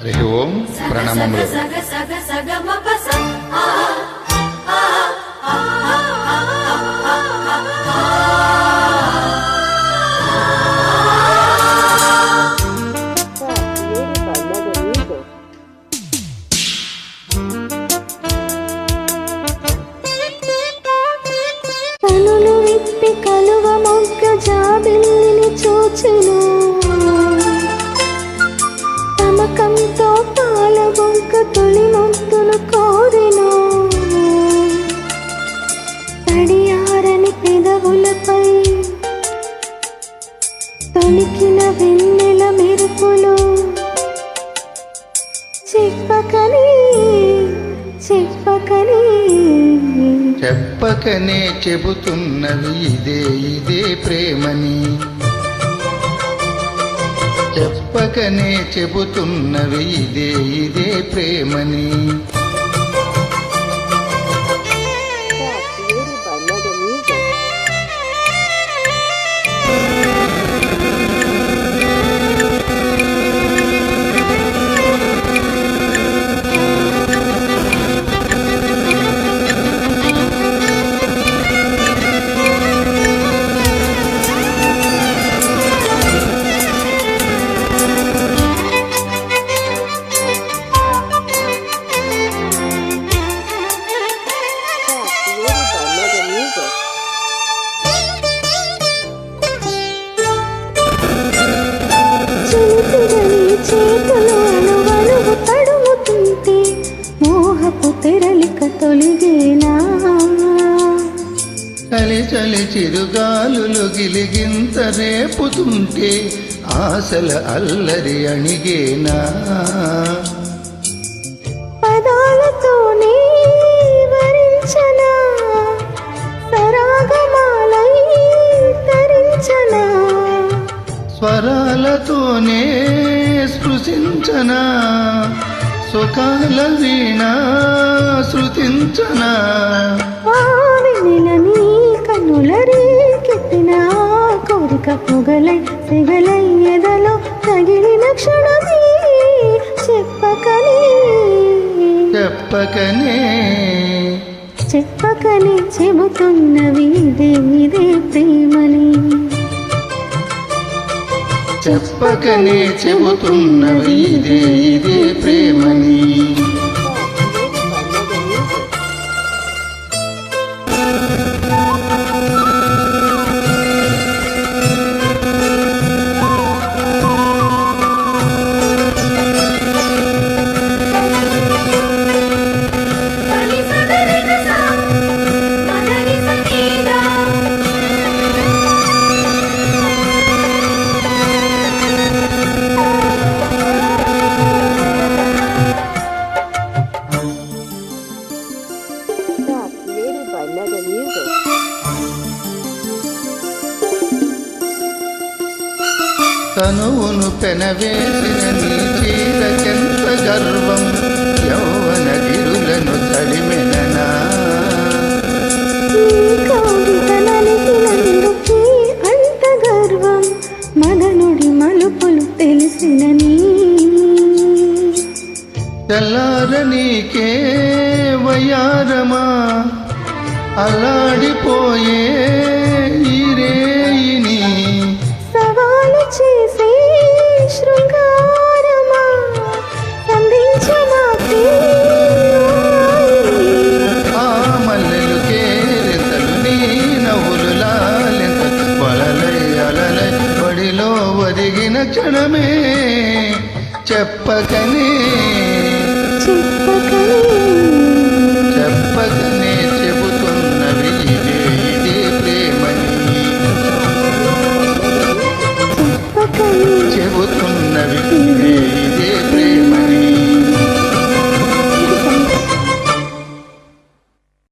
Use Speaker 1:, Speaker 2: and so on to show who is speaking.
Speaker 1: హరి ఓం ప్రణామములు.
Speaker 2: కనులు విప్పి కలువ మొగ్గ జాబిల్లిని తొలికిన వెన్నెల మెరుపులు. చెప్పకని చెప్పకని.
Speaker 1: చెప్పకనే చెబుతున్నది ఇదే ఇదే ప్రేమని. చెప్పకనే చెబుతున్నవి ఇదే ఇదే ప్రేమని. చలి చిరుగాలులు గిలిగింత రేపుతుంటే ఆశల అల్లరి అణిగేనా?
Speaker 2: పదాలతోనే వరించనా? సరాగమాలై తరించనా?
Speaker 1: స్వరాలతోనే స్పృశించనా? సుఖాల వీణ శృతించనా
Speaker 2: కన్నుల రేకెత్తిన కోరిక పొగలై సెగలై ఎదలో తగిలిన క్షణమే చెప్పకని.
Speaker 1: చెప్పకనే.
Speaker 2: చెప్పకని చెబుతున్నవి ఇదే ఇదే ప్రేమని.
Speaker 1: చెప్పకనే చెబుతున్నవి ఇదే ఇదే ప్రేమని. తనువును పెనవేసిన నీ చీరకెంత గర్వం? యౌవన గిరులను తడిమెననా
Speaker 2: అంత గర్వం. మదనుడి మలుపులు తెలిసిన నీ
Speaker 1: తెల్లార నీకే వయారమా అల్లాడిపోయే ఈ రేయిని.
Speaker 2: సవాలు చేసే
Speaker 1: క్షణమే చెప్పకనే చెప్పకనే చెబుతున్నవి ఇదే ప్రేమని.
Speaker 2: చెబుతున్నవి